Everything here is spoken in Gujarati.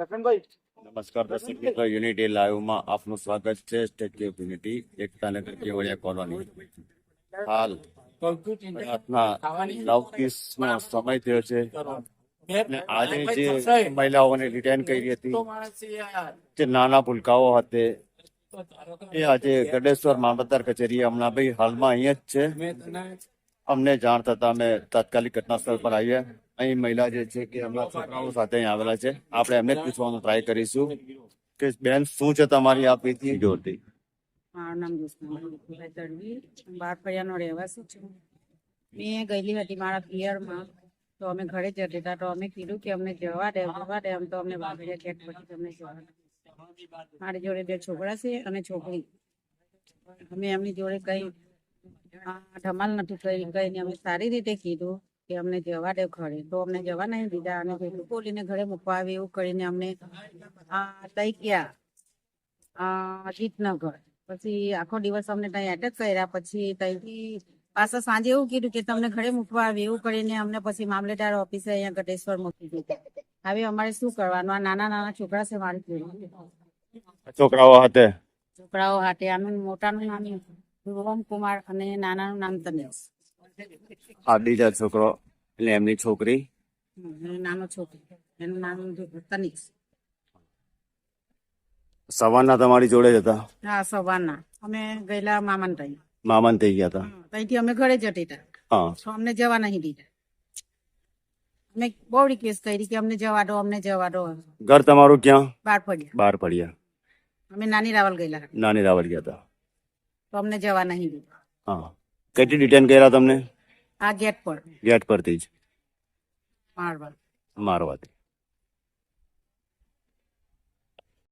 નમસ્કાર દર્શક મિત્રો, યુનિટી લાઈવમાં આપનું સ્વાગત છે. Statue of Unity Ektanagar Kevadia colony. હાલ રાતના નવ ત્રીસનો સમય થયો છે. આજે જે મહિલાઓને રિટેન કરી હતી, જે નાના ભૂલકાઓ હતે, એ આજે ગડેશ્વર મામલતદાર કચેરી હમણાં ભાઈ હાલમાં અહીંયા જ છે. અમને જાણ થતા અમે તાત્કાલિક ઘટના સ્થળ પર આવીએ. અહીં મહિલા જે છે કે હમણાં છોકરાઓ સાથે અહીં આવેલા છે આપણે એમને જ પૂછવાનો ટ્રાય કરીશું કે બેન શું છે તમારી આ પ્રીતિ? જોતી મારું નામ દુષ્મભાઈ તડવી બાર ફળિયાનો રહેવાસી છું. મેં ગયેલી હતી મારા પિયરમાં તો અમે ઘરે જતા હતા તો અમે કીધું કે અમને જવા દે જવા દે આમ તો અમને વાઘડિયા ગેટ પછી અમને જવા મારી જોડે બે છોકરા છે અને છોકરી. અમે એમની જોડે કઈ ધમાલ નથી કરી ગઈ ને અમે સારી રીતે કીધું કે અમને જવા દે ઘરે. તો અમને જવા નહીં દીધા અને પેલું બોલીને ઘરે મૂકવા આવે એવું કરીને અમને તઈ ગયા. જીતનગર પછી આખો દિવસ અમને ત્યાં એટેક કર્યા. પછી ત્યાંથી પાછા સાંજે એવું કીધું કે તમને ઘરે મૂકવા આવે એવું કરીને અમને પછી મામલેદાર ઓફિસે અહીંયા ગટેશ્વર મૂકી દીધું. હવે અમારે શું કરવાનું? આ નાના નાના છોકરા છે મારી છોકરાઓ હાથે? છોકરાઓ હાથે. આનું મોટાનું નામ ધ્રુવમ કુમાર અને નાનાનું નામ તનેશ આ બીજા છોકરો એટલે એમની છોકરી? નાનો છોકરી. એનું નામ તનિષ સવારના તમારી જોડે જ હતા? હા સવારના. અમે ગયેલા મામાન ત્યાં મામાન થઈ ગયા હતા? ત્યાંથી અમે ઘરે જતી હતા હા. તો અમને જવા નહીં દીધા. અમે બહુ રિક્વેસ્ટ કરી કે અમને જવા દો અમને જવા દો. ઘર તમારું ક્યાં? બાર પડ્યા બહાર પડ્યા અમે નાની રાવલ ગયેલા નાની રાવલ ગયા હતા. તો અમને જવા નહીં દીધું હા. કેટલી ડિટેન કર્યા તમને? આ ગેટ પર. ગેટ પરથી જ. મારવા. મારવાથી.